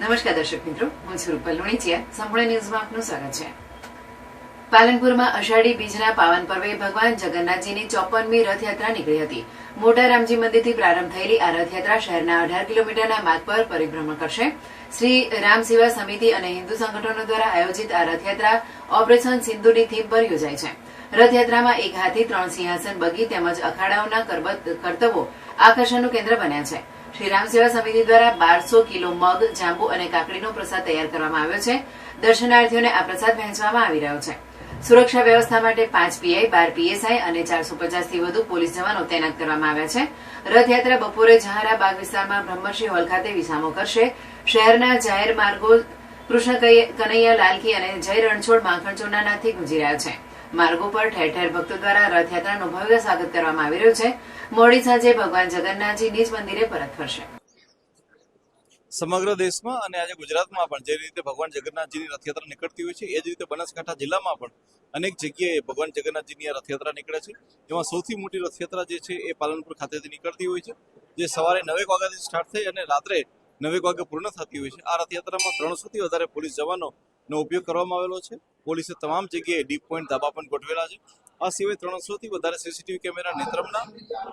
નમસ્કાર દર્શક મિત્રો, હું છું રૂપલ લુણીચિયા. સંપૂર્ણ ન્યૂઝમાં આપનું સ્વાગત છે. પાલનપુરમાં અષાઢી બીજના પાવન પર્વે ભગવાન જગન્નાથજીની ચોપનમી રથયાત્રા નીકળી હતી. મોટા રામજી મંદિરથી પ્રારંભ થયેલી આ રથયાત્રા શહેરના અઢાર કિલોમીટરના માર્ગ પર પરિભ્રમણ કરશે. શ્રી રામ સેવા સમિતિ અને હિન્દુ સંગઠનો દ્વારા આયોજિત આ રથયાત્રા ઓપરેશન સિંધુની થીમ પર યોજાય છે. રથયાત્રામાં એક હાથી, ત્રણ સિંહાસન, બગી તેમજ અખાડાઓના કરતવો આકર્ષણનું કેન્દ્ર બન્યા છે. શ્રી રામ સેવા સમિતિ દ્વારા બારસો કિલો મગ, જાંબુ અને કાકડીનો પ્રસાદ તૈયાર કરવામાં આવ્યો છે. દર્શનાર્થીઓને આ પ્રસાદ વહેંચવામાં આવી રહ્યો છે. સુરક્ષા વ્યવસ્થા માટે પાંચ પીઆઈ, બાર પીએસઆઈ અને ચારસો પચાસથી વધુ પોલીસ જવાનો તૈનાત કરવામાં આવ્યા છે. રથયાત્રા બપોરે જહારા બાગ વિસ્તારમાં બ્રહ્મશ્રી હોલ ખાતે વિસામો કરશે. શહેરના જાહેર માર્ગો કૃષ્ણ કનૈયા લાલકી અને જય રણછોડ માખણચોરના નાથી ગુંજી રહ્યા છે. માર્ગો પર ઠેર ઠેર ભક્તો દ્વારા રથયાત્રાનું ભવ્ય સ્વાગત કરવામાં આવી રહ્યું છે. મોડી સાંજે ભગવાન જગન્નાથજી નિજ મંદિરે પરત ફરશે. સમગ્ર દેશમાં અને આજે ગુજરાતમાં પણ જે રીતે ભગવાન જગન્નાથજીની રથયાત્રા નીકળતી હોય છે, એ જ રીતે બનાસકાંઠા જિલ્લામાં પણ અનેક જગ્યાએ ભગવાન જગન્નાથજીની રથયાત્રા નીકળે છે. એમાં સૌથી મોટી રથયાત્રા જે છે, એ પાલનપુર ખાતેથી નીકળતી હોય છે, જે સવારે નવેક વાગ્યાથી સ્ટાર્ટ થઈ અને રાત્રે નવેક વાગે પૂર્ણ થતી હોય છે. આ રથયાત્રામાં ત્રણસોથી વધારે પોલીસ જવાનોનો ઉપયોગ કરવામાં આવેલો છે. પોલીસે તમામ જગ્યાએ ડીપ પોઈન્ટ ધાબા પણ ગોઠવેલા છે. આ સિવાય ત્રણસોથી વધારે સીસીટીવી કેમેરા નેત્રમના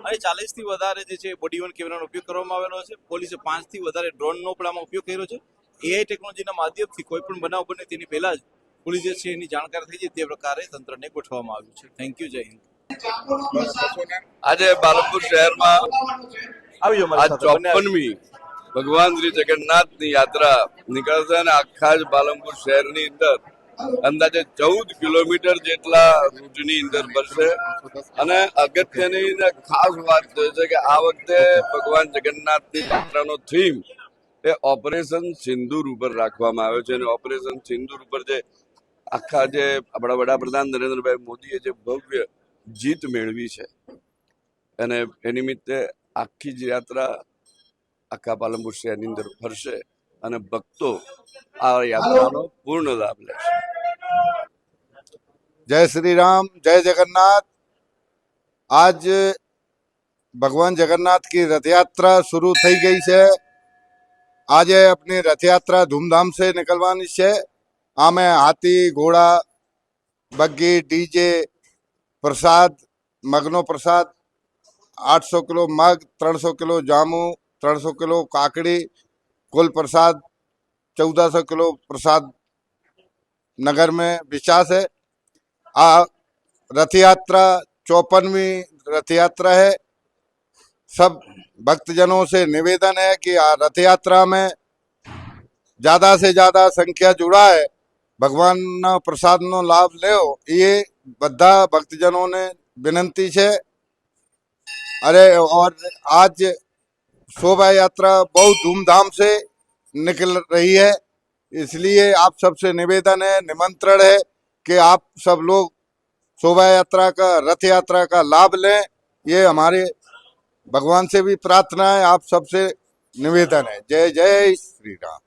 અને ચાલીસથી વધારે જે છે બોડી વન કેમેરાનો ઉપયોગ કરવામાં આવેલો છે. પોલીસે પાંચથી વધારે ડ્રોનનો પણ આમાં ઉપયોગ કર્યો છે. એઆઈ ટેકનોલોજીના માધ્યમથી કોઈ પણ બનાવ બને તેની પહેલા જ પોલીસ જે છે એની જાણકારી થઈ જાય તે પ્રકારે તંત્રને ગોઠવવામાં આવ્યું છે. થેન્ક યુ જય હિન્દ આજે પાલનપુર શહેરમાં આ ચોપનમી ભગવાન શ્રી જગન્નાથની યાત્રા નીકળશે અને આખા જ પાલનપુર શહેરની અંદર અંદાજે ચૌદ કિલોમીટર જેટલા રૂટની અંદર ભરશે અને અગત્યની ખાસ વાત છે કે આ વખતે ભગવાન જગન્નાથની યાત્રાનો થીમ એ ઓપરેશન સિંદૂર ઉપર રાખવામાં આવ્યો છે. અને ઓપરેશન સિંદૂર ઉપર જે આખા જે આપણા વડાપ્રધાન નરેન્દ્રભાઈ મોદીએ જે ભવ્ય જીત મેળવી છે. અને એ નિમિત્તે આખી જ યાત્રા આખા પાલનપુર શહેરની અંદર ફરશે. અને ભક્તો આ યાત્રાનો પૂર્ણ લાભ લે છે. જય શ્રી રામ જય જગન્નાથ. આજ ભગવાન જગન્નાથ કી રથયાત્રા શરૂ થઈ ગઈ છે. આજે આપણી રથયાત્રા ધૂમધામ સે નીકળવાની છે. આમે હાથી, ઘોડા, બગ્ગી, ડીજે, પ્રસાદ, મગનો પ્રસાદ, આઠસો કિલો મગ, ત્રણસો કિલો જામુ, ત્રણસો કિલો કાકડી कुल प्रसाद 1400 किलो प्रसाद नगर में विश्वास है। आ रथ यात्रा चौपनवी रथ यात्रा है। सब भक्तजनों से निवेदन है कि रथ यात्रा में ज़्यादा से ज़्यादा संख्या जुड़ा है। भगवान प्रसाद नो लाभ ले ये बद्धा भक्तजनों ने विनंती है अरे, और आज शोभा यात्रा बहुत धूमधाम से निकल रही है। इसलिए आप सबसे निवेदन है, निमंत्रण है कि आप सब लोग शोभा यात्रा का रथ यात्रा का लाभ लें। ये हमारे भगवान से भी प्रार्थना है, आप सबसे निवेदन है। जय जय श्री राम।